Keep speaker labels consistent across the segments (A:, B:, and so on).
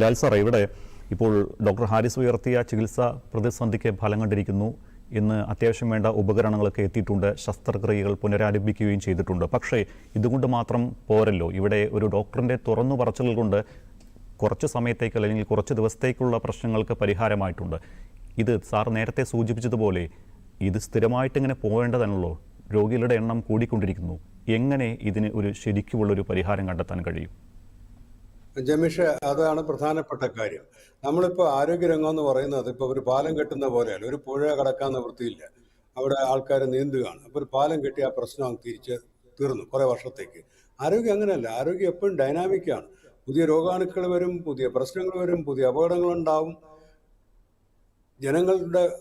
A: Lal sir ഇവിടെ ഇപ്പോൾ doctor Haris ഉയർത്തിയ ചികിത്സാ പ്രതിസന്ധിക്ക് ഫലം കണ്ടിരിക്കുന്നു ഇന്ന് അത്യാവശ്യം വേണ്ട ഉപകരണങ്ങളൊക്കെ എത്തിയിട്ടുണ്ട്. ശസ്ത്രക്രിയകൾ പുനരാരംഭിക്കുകയും ചെയ്തിട്ടുണ്ട്. പക്ഷേ ഇതുകൊണ്ട് മാത്രം പോരല്ലോ. ഇവിടെ ഒരു ഡോക്ടറിന്റെ തുറന്നു പറച്ചിലുകൾ കൊണ്ട് കുറച്ച് സമയത്തേക്ക് അല്ലെങ്കിൽ കുറച്ച് ദിവസത്തേക്കുള്ള പ്രശ്നങ്ങൾക്ക് പരിഹാരമായിട്ടുണ്ട്. ഇത് സാർ നേരത്തെ സൂചിപ്പിച്ചതുപോലെ ഇത് സ്ഥിരമായിട്ട് ഇങ്ങനെ പോകേണ്ടതാണല്ലോ രോഗികളുടെ എണ്ണം കൂടിക്കൊണ്ടിരിക്കുന്നു. എങ്ങനെ ഇതിന് ഒരു ശരിക്കുമുള്ളൊരു പരിഹാരം കണ്ടെത്താൻ കഴിയും?
B: ജമീഷ് അതാണ് പ്രധാനപ്പെട്ട കാര്യം. നമ്മളിപ്പോൾ ആരോഗ്യരംഗം എന്ന് പറയുന്നത് ഇപ്പോൾ ഒരു പാലം കെട്ടുന്ന പോലെയല്ല. ഒരു പുഴ കടക്കാൻ വൃത്തിയില്ല. അവിടെ ആൾക്കാർ നീന്തുകയാണ്. അപ്പോൾ ഒരു പാലം കെട്ടി ആ പ്രശ്നം തിരിച്ച് തീർന്നു കുറേ വർഷത്തേക്ക്. ആരോഗ്യം അങ്ങനെയല്ല. ആരോഗ്യം എപ്പോഴും ഡൈനാമിക്കാണ് പുതിയ രോഗാണുക്കൾ വരും പുതിയ പ്രശ്നങ്ങൾ വരും പുതിയ അപകടങ്ങളുണ്ടാവും. ജനങ്ങളുടെ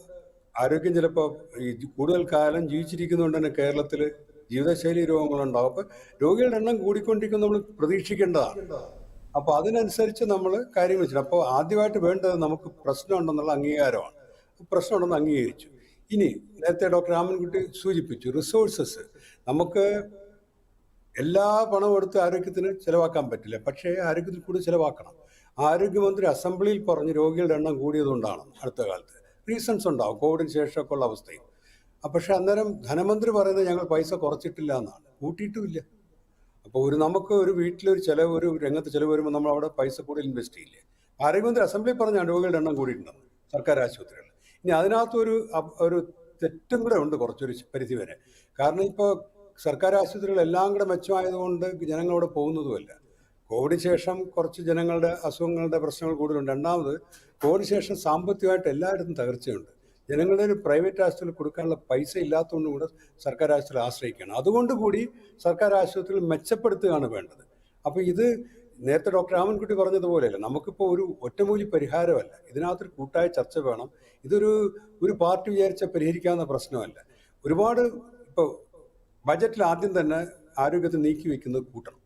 B: ആരോഗ്യം ചിലപ്പോൾ ഈ കൂടുതൽ കാലം ജീവിച്ചിരിക്കുന്നതുകൊണ്ട് തന്നെ കേരളത്തിൽ ജീവിതശൈലി രോഗങ്ങളുണ്ടാവും. അപ്പം രോഗികളുടെ എണ്ണം കൂടിക്കൊണ്ടിരിക്കും നമ്മൾ പ്രതീക്ഷിക്കേണ്ടതാണ്. അപ്പോൾ അതിനനുസരിച്ച് നമ്മൾ കാര്യങ്ങൾ ചെയ്യണം. അപ്പോൾ ആദ്യമായിട്ട് വേണ്ടത് നമുക്ക് പ്രശ്നമുണ്ടെന്നുള്ള അംഗീകാരമാണ്. പ്രശ്നമുണ്ടെന്ന് അംഗീകരിച്ചു. ഇനി നേരത്തെ ഡോക്ടർ രാമൻകുട്ടി സൂചിപ്പിച്ചു റിസോഴ്സസ് നമുക്ക് എല്ലാ പണവും എടുത്ത് ആരോഗ്യത്തിന് ചിലവാക്കാൻ പറ്റില്ല. പക്ഷേ ആരോഗ്യത്തിൽ കൂടി ചിലവാക്കണം. ആരോഗ്യമന്ത്രി അസംബ്ലിയിൽ പറഞ്ഞ് രോഗികളുടെ എണ്ണം കൂടിയതുകൊണ്ടാണ് അടുത്ത കാലത്ത്. റീസൺസ് ഉണ്ടാവും. കോവിഡിന് ശേഷമൊക്കെ ഉള്ള അവസ്ഥയും. പക്ഷെ അന്നേരം ധനമന്ത്രി പറയുന്നത് ഞങ്ങൾ പൈസ കുറച്ചിട്ടില്ല എന്നാണ്. കൂട്ടിയിട്ടുമില്ല അപ്പോൾ ഒരു നമുക്ക് ഒരു വീട്ടിലൊരു ചിലവ് ഒരു രംഗത്ത് ചിലവ് വരുമ്പോൾ നമ്മൾ അവിടെ പൈസ കൂടുതൽ ഇൻവെസ്റ്റ് ചെയ്യില്ലേ? ആരോഗ്യമന്ത്രി അസംബ്ലി പറഞ്ഞ രോഗികളുടെ എണ്ണം കൂടിയിട്ടുണ്ടെന്ന് സർക്കാർ ആശുപത്രികളിൽ ഇനി അതിനകത്തൊരു ഒരു തെറ്റും കൂടെ ഉണ്ട് കുറച്ചൊരു പരിധി വരെ. കാരണം ഇപ്പോൾ സർക്കാർ ആശുപത്രികൾ എല്ലാം കൂടെ മെച്ചമായതുകൊണ്ട് ജനങ്ങളവിടെ പോകുന്നതുമല്ല. കോവിഡിന് ശേഷം കുറച്ച് ജനങ്ങളുടെ അസുഖങ്ങളുടെ പ്രശ്നങ്ങൾ കൂടുതലുണ്ട്. രണ്ടാമത് കോവിഡിന് ശേഷം സാമ്പത്തികമായിട്ട് എല്ലായിടത്തും തകർച്ചയുണ്ട്. ജനങ്ങളുടെ ഒരു പ്രൈവറ്റ് ആശുപത്രിയിൽ കൊടുക്കാനുള്ള പൈസ ഇല്ലാത്തതുകൊണ്ട് കൂടെ സർക്കാർ ആശുപത്രിയിൽ ആശ്രയിക്കുകയാണ്. അതുകൊണ്ട് കൂടി സർക്കാർ ആശുപത്രികൾ മെച്ചപ്പെടുത്തുകയാണ് വേണ്ടത്. അപ്പോൾ ഇത് നേരത്തെ ഡോക്ടർ രാമൻകുട്ടി പറഞ്ഞതുപോലെയല്ല നമുക്കിപ്പോൾ ഒരു ഒറ്റമൂലി പരിഹാരമല്ല. ഇതിനകത്തൊരു കൂട്ടായ ചർച്ച വേണം. ഇതൊരു ഒരു പാർട്ടി വിചാരിച്ച പരിഹരിക്കാവുന്ന പ്രശ്നമല്ല. ഒരുപാട് ഇപ്പോൾ ബജറ്റിൽ ആദ്യം തന്നെ ആരോഗ്യത്തെ നീക്കി വെക്കുന്നത് കൂട്ടണം.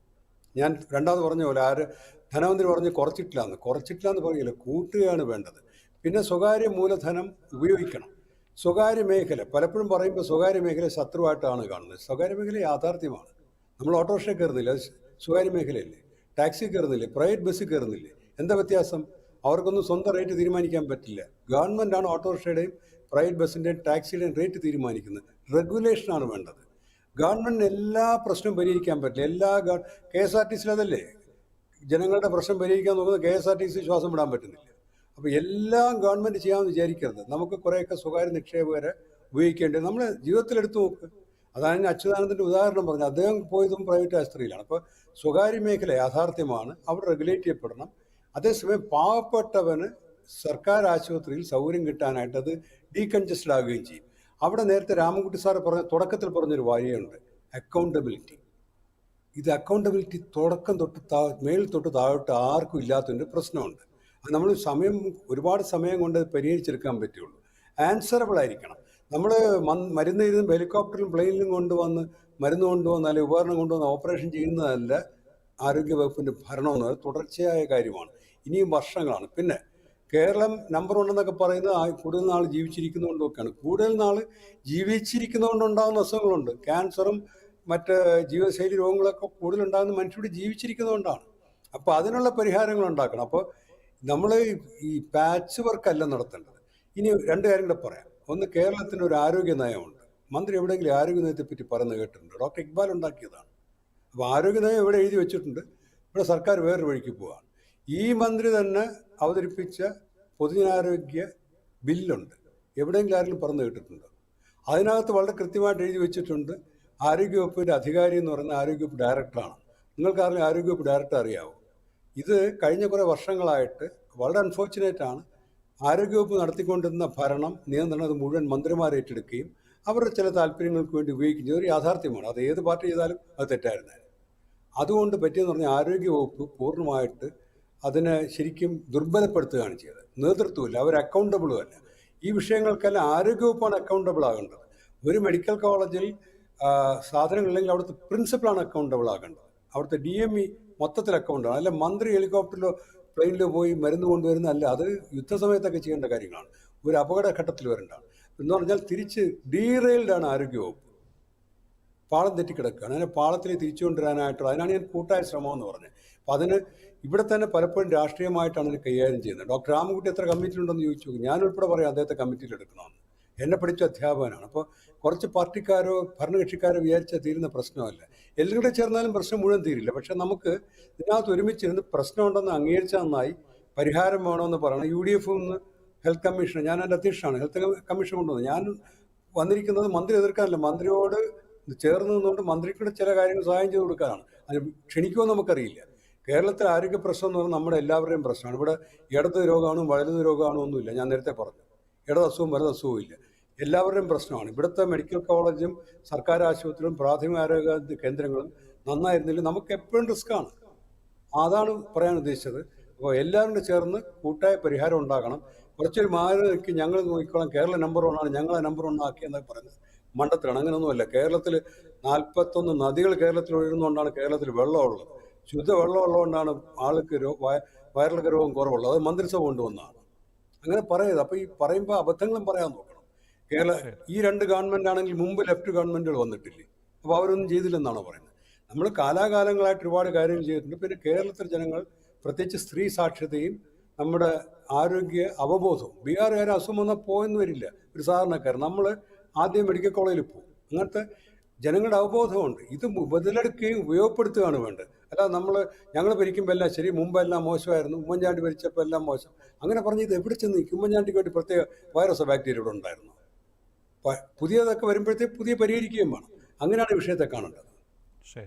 B: ഞാൻ രണ്ടാമത് പറഞ്ഞ പോലെ ആര് ധനമന്ത്രി പറഞ്ഞ് കുറച്ചിട്ടില്ല എന്ന് കുറച്ചിട്ടില്ല എന്ന് പറയില്ല കൂട്ടുകയാണ് വേണ്ടത്. പിന്നെ സ്വകാര്യ മൂലധനം ഉപയോഗിക്കണം. സ്വകാര്യ മേഖല പലപ്പോഴും പറയുമ്പോൾ സ്വകാര്യ മേഖല ശത്രുവായിട്ടാണ് കാണുന്നത്. സ്വകാര്യ മേഖല യാഥാർത്ഥ്യമാണ്. നമ്മൾ ഓട്ടോറിക്ഷ കയറുന്നില്ല? സ്വകാര്യ മേഖലയല്ലേ? ടാക്സി കയറുന്നില്ലേ? പ്രൈവറ്റ് ബസ് കയറുന്നില്ലേ? എന്താ വ്യത്യാസം? അവർക്കൊന്നും സ്വന്തം റേറ്റ് തീരുമാനിക്കാൻ പറ്റില്ല. ഗവൺമെന്റാണ് ഓട്ടോറിക്ഷയുടെയും പ്രൈവറ്റ് ബസ്സിന്റെയും ടാക്സിയുടെയും റേറ്റ് തീരുമാനിക്കുന്നത്. റെഗുലേഷനാണ് വേണ്ടത്. ഗവൺമെന്റിന് എല്ലാ പ്രശ്നവും പരിഹരിക്കാൻ പറ്റില്ല. എല്ലാ കെ എസ് ആർ ടി സിയിൽ അതല്ലേ ജനങ്ങളുടെ പ്രശ്നം പരിഹരിക്കാൻ നോക്കുന്നത് K S R T C ശ്വാസം വിടാൻ പറ്റുന്നില്ല. അപ്പോൾ എല്ലാം ഗവൺമെന്റ് ചെയ്യാമെന്ന് വിചാരിക്കരുത്. നമുക്ക് കുറേയൊക്കെ സ്വകാര്യ നിക്ഷേപകരെ ഉപയോഗിക്കേണ്ടത് നമ്മൾ ജീവിതത്തിലെടുത്ത് നോക്ക്. അതാണ് ഞാൻ അച്യുതാനന്ദന്റെ ഉദാഹരണം പറഞ്ഞത്. അദ്ദേഹം പോയതും പ്രൈവറ്റ് ആശുപത്രിയിലാണ്. അപ്പോൾ സ്വകാര്യ മേഖല യാഥാർത്ഥ്യമാണ്. അവിടെ റെഗുലേറ്റ് ചെയ്യപ്പെടണം. അതേസമയം പാവപ്പെട്ടവന് സർക്കാർ ആശുപത്രിയിൽ സൗകര്യം കിട്ടാനായിട്ട് അത് ഡീകൺജസ്റ്റഡ് ആകുകയും ചെയ്യും. അവിടെ നേരത്തെ രാമൻകുട്ടി സാറ് പറഞ്ഞ തുടക്കത്തിൽ പറഞ്ഞൊരു വാര്യമുണ്ട് അക്കൗണ്ടബിലിറ്റി. ഇത് അക്കൗണ്ടബിലിറ്റി തുടക്കം തൊട്ട് താ മേൽ തൊട്ട് താഴോട്ട് ആർക്കും ഇല്ലാത്തതിന്റെ പ്രശ്നമുണ്ട്. നമ്മൾ സമയം ഒരുപാട് സമയം കൊണ്ട് പരിഹരിച്ചെടുക്കാൻ പറ്റുള്ളൂ. ആൻസറബിൾ ആയിരിക്കണം. നമ്മൾ മരുന്ന് ഇരുന്ന് ഹെലികോപ്റ്ററിലും പ്ലെയിനിലും കൊണ്ടുവന്ന് മരുന്ന് കൊണ്ടുവന്ന് അല്ലെങ്കിൽ ഉപകരണം കൊണ്ടുവന്ന് ഓപ്പറേഷൻ ചെയ്യുന്നതല്ല ആരോഗ്യ വകുപ്പിന്റെ ഭരണം എന്ന് തുടർച്ചയായ കാര്യമാണ്. ഇനിയും വർഷങ്ങളാണ്. പിന്നെ കേരളം നമ്പർ വൺ എന്നൊക്കെ പറയുന്നത് കൂടുതൽ നാൾ ജീവിച്ചിരിക്കുന്നതുകൊണ്ടൊക്കെയാണ്. കൂടുതൽ നാൾ ജീവിച്ചിരിക്കുന്നതുകൊണ്ടുണ്ടാകുന്ന അസുഖങ്ങളുണ്ട്. ക്യാൻസറും മറ്റ് ജീവിതശൈലി രോഗങ്ങളൊക്കെ കൂടുതലുണ്ടാകുന്ന മനുഷ്യരുടെ ജീവിച്ചിരിക്കുന്നതുകൊണ്ടാണ്. അപ്പോൾ അതിനുള്ള പരിഹാരങ്ങൾ ഉണ്ടാക്കണം. അപ്പോൾ നമ്മൾ ഈ പാച്ച് വർക്ക് അല്ല നടത്തേണ്ടത്. ഇനി രണ്ട് കാര്യം കൂടെ പറയാം. ഒന്ന് കേരളത്തിന് ഒരു ആരോഗ്യ നയമുണ്ട് മന്ത്രി എവിടെയെങ്കിലും ആരോഗ്യ നയത്തെ പറ്റി പറയുന്നത് കേട്ടിട്ടുണ്ട്? ഡോക്ടർ ഇക്ബാൽ ഉണ്ടാക്കിയതാണ്. അപ്പോൾ ആരോഗ്യ നയം എവിടെ എഴുതി വെച്ചിട്ടുണ്ട്. ഇവിടെ സർക്കാർ വേറൊരു വഴിക്ക് പോവാണ്. ഈ മന്ത്രി തന്നെ അവതരിപ്പിച്ച പൊതുജനാരോഗ്യ ബില്ലുണ്ട്. എവിടെയെങ്കിലും ആരെങ്കിലും പറഞ്ഞു കേട്ടിട്ടുണ്ടോ? അതിനകത്ത് വളരെ കൃത്യമായിട്ട് എഴുതി വെച്ചിട്ടുണ്ട്. ആരോഗ്യവകുപ്പിന്റെ അധികാരി എന്ന് പറയുന്ന ആരോഗ്യവകുപ്പ് ഡയറക്ടറാണ്. നിങ്ങൾക്കാരെങ്കിലും ആരോഗ്യവകുപ്പ് ഡയറക്ടർ അറിയാവോ? ഇത് കഴിഞ്ഞ കുറേ വർഷങ്ങളായിട്ട് വളരെ അൺഫോർച്ചുനേറ്റ് ആണ്. ആരോഗ്യവകുപ്പ് നടത്തിക്കൊണ്ടിരുന്ന ഭരണം നിയന്ത്രണം അത് മുഴുവൻ മന്ത്രിമാർ ഏറ്റെടുക്കുകയും അവരുടെ ചില താല്പര്യങ്ങൾക്ക് വേണ്ടി ഉപയോഗിക്കുകയും ചെയ്ത ഒരു യാഥാർത്ഥ്യമാണ്. അത് ഏത് പാർട്ടി ചെയ്താലും അത് തെറ്റായിരുന്നേ അതുകൊണ്ട് പറ്റിയെന്ന് പറഞ്ഞാൽ ആരോഗ്യവകുപ്പ് പൂർണമായിട്ട് അതിനെ ശരിക്കും ദുർബലപ്പെടുത്തുകയാണ് ചെയ്തത്. നേതൃത്വമില്ല അവർ അക്കൗണ്ടബിളും അല്ല. ഈ വിഷയങ്ങൾക്കെല്ലാം ആരോഗ്യവകുപ്പാണ് അക്കൗണ്ടബിൾ ആകേണ്ടത്. ഒരു മെഡിക്കൽ കോളേജിൽ സാധനങ്ങളില്ലെങ്കിൽ അവിടുത്തെ പ്രിൻസിപ്പളാണ് അക്കൗണ്ടബിൾ ആകേണ്ടത്. അവിടുത്തെ ഡി എം ഇ മൊത്തത്തിൽ അക്കൗണ്ടാണ് അല്ല മന്ത്രി ഹെലികോപ്റ്ററിലോ പ്ലെയിനിലോ പോയി മരുന്ന് കൊണ്ടുവരുന്ന അല്ല അത് യുദ്ധസമയത്തൊക്കെ ചെയ്യേണ്ട കാര്യങ്ങളാണ്. ഒരു അപകടഘട്ടത്തിൽ വരേണ്ട. എന്ന് പറഞ്ഞാൽ തിരിച്ച് ഡീറെയിൽഡാണ് ആരോഗ്യവകുപ്പ്. പാളം തെറ്റിക്കിടക്കുകയാണ്. അതിനെ പാളത്തിൽ തിരിച്ചു കൊണ്ടുവരാനായിട്ടുള്ള അതിനാണ് ഞാൻ കൂട്ടായ ശ്രമം എന്ന് പറഞ്ഞത്. അപ്പം അതിന് ഇവിടെ തന്നെ പലപ്പോഴും രാഷ്ട്രീയമായിട്ടാണ് ഇത് കൈകാര്യം ചെയ്യുന്നത്. ഡോക്ടർ രാമകുട്ടി എത്ര കമ്മിറ്റിയിലുണ്ടെന്ന് ചോദിച്ചു. ഞാൻ ഉൾപ്പെടെ പറയാം അദ്ദേഹത്തെ കമ്മിറ്റിയിൽ എടുക്കണമെന്ന്. എന്നെ പഠിച്ച അധ്യാപകനാണ്. അപ്പോൾ കുറച്ച് പാർട്ടിക്കാരോ ഭരണകക്ഷിക്കാരോ വിചാരിച്ചാൽ തീരുന്ന പ്രശ്നമല്ല. എല്ലാം കൂടെ ചേർന്നാലും പ്രശ്നം മുഴുവൻ തീരില്ല. പക്ഷെ നമുക്ക് ഇതിനകത്ത് ഒരുമിച്ചിരുന്ന് പ്രശ്നമുണ്ടെന്ന് അംഗീകരിച്ചാൽ നന്നായി പരിഹാരം വേണമെന്ന് പറയണം. യു ഡി എഫിൽ നിന്ന് ഹെൽത്ത് കമ്മീഷൻ ഞാൻ എന്റെ അധ്യക്ഷനാണ് ഹെൽത്ത് കമ്മീഷൻ കൊണ്ടുവന്നത്. ഞാൻ വന്നിരിക്കുന്നത് മന്ത്രി എതിർക്കാനല്ല മന്ത്രിയോട് ചേർന്ന് നിന്നുകൊണ്ട് മന്ത്രിക്കൂടെ ചില കാര്യങ്ങൾ സഹായം ചെയ്ത് കൊടുക്കാനാണ്. അത് ക്ഷണിക്കുമോ നമുക്കറിയില്ല. കേരളത്തിലെ ആരോഗ്യ പ്രശ്നം എന്ന് പറഞ്ഞാൽ നമ്മുടെ എല്ലാവരുടെയും പ്രശ്നമാണ്. ഇവിടെ ഇടത് രോഗമാണോ വലത് രോഗമാണോ ഒന്നുമില്ല. ഞാൻ നേരത്തെ പറഞ്ഞു. ഇടത് അസുഖവും വലത് അസുഖവും ഇല്ല. എല്ലാവരുടെയും പ്രശ്നമാണ്. ഇവിടുത്തെ മെഡിക്കൽ കോളേജും സർക്കാർ ആശുപത്രികളും പ്രാഥമിക ആരോഗ്യ കേന്ദ്രങ്ങളും നന്നായിരുന്നില്ല. നമുക്ക് എപ്പോഴും റിസ്ക്കാണ് അതാണ് പറയാൻ ഉദ്ദേശിച്ചത്. അപ്പോൾ എല്ലാവരും ചേർന്ന് കൂട്ടായ പരിഹാരം ഉണ്ടാക്കണം കുറച്ചൊരു മാറി നിൽക്കി ഞങ്ങൾ നോക്കിക്കോളാം. കേരള നമ്പർ ഒന്നാണ് ഞങ്ങളെ നമ്പർ ഒന്നാക്കിയെന്നൊക്കെ പറഞ്ഞത് മണ്ടത്തിലാണ് അങ്ങനെയൊന്നുമല്ല. കേരളത്തിൽ നാൽപ്പത്തൊന്ന് നദികൾ കേരളത്തിൽ ഒഴുകുന്നതുകൊണ്ടാണ് കേരളത്തിൽ വെള്ളമുള്ളത്. ശുദ്ധ വെള്ളമുള്ളതുകൊണ്ടാണ് ആൾക്ക് രോ വയ- വയറിളക്ക രോഗം കുറവുള്ളത്. അത് മന്ത്രിസഭ കൊണ്ടുവന്നതാണ്. അങ്ങനെ പറയരുത്. അപ്പോൾ ഈ പറയുമ്പോൾ അബദ്ധങ്ങളും പറയാൻ നോക്കണം. കേരള ഈ രണ്ട് ഗവൺമെന്റ് ആണെങ്കിൽ മുമ്പ് ലെഫ്റ്റ് ഗവൺമെന്റുകൾ വന്നിട്ടില്ലേ? അപ്പോൾ അവരൊന്നും ചെയ്തില്ലെന്നാണോ പറയുന്നത്? നമ്മൾ കാലാകാലങ്ങളായിട്ട് ഒരുപാട് കാര്യങ്ങൾ ചെയ്തിട്ടുണ്ട്. പിന്നെ കേരളത്തിലെ ജനങ്ങൾ പ്രത്യേകിച്ച് സ്ത്രീ സാക്ഷരതയും നമ്മുടെ ആരോഗ്യ അവബോധവും ബീഹാറുകാർ അസുഖം വന്നാൽ പോയെന്ന് വരില്ല. ഒരു സാധാരണക്കാരൻ. നമ്മൾ ആദ്യം മെഡിക്കൽ കോളേജിൽ പോകും. അങ്ങനത്തെ ജനങ്ങളുടെ അവബോധമുണ്ട്. ഇത് ബദലെടുക്കുകയും ഉപയോഗപ്പെടുത്തുകയാണ് വേണ്ടത്. അല്ല നമ്മൾ ഞങ്ങൾ ഭരിക്കുമ്പോൾ എല്ലാം ശരി മുമ്പ് എല്ലാം മോശമായിരുന്നു ഉമ്മൻചാണ്ടി ഭരിച്ചപ്പോൾ എല്ലാം മോശം. അങ്ങനെ പറഞ്ഞ് ഇത് എവിടെ ചെന്ന് നിൽക്കും? ഉമ്മൻചാണ്ടിക്ക് വേണ്ടി പ്രത്യേക വൈറസോ ബാക്ടീരിയ ഇവിടെ ഉണ്ടായിരുന്നു. പുതിയതൊക്കെ വരുമ്പോഴത്തേക്ക് പുതിയ പരിഹരിക്കുകയും വേണം. അങ്ങനെയാണ് വിഷയത്തെ കാണേണ്ടത്.
A: ശരി.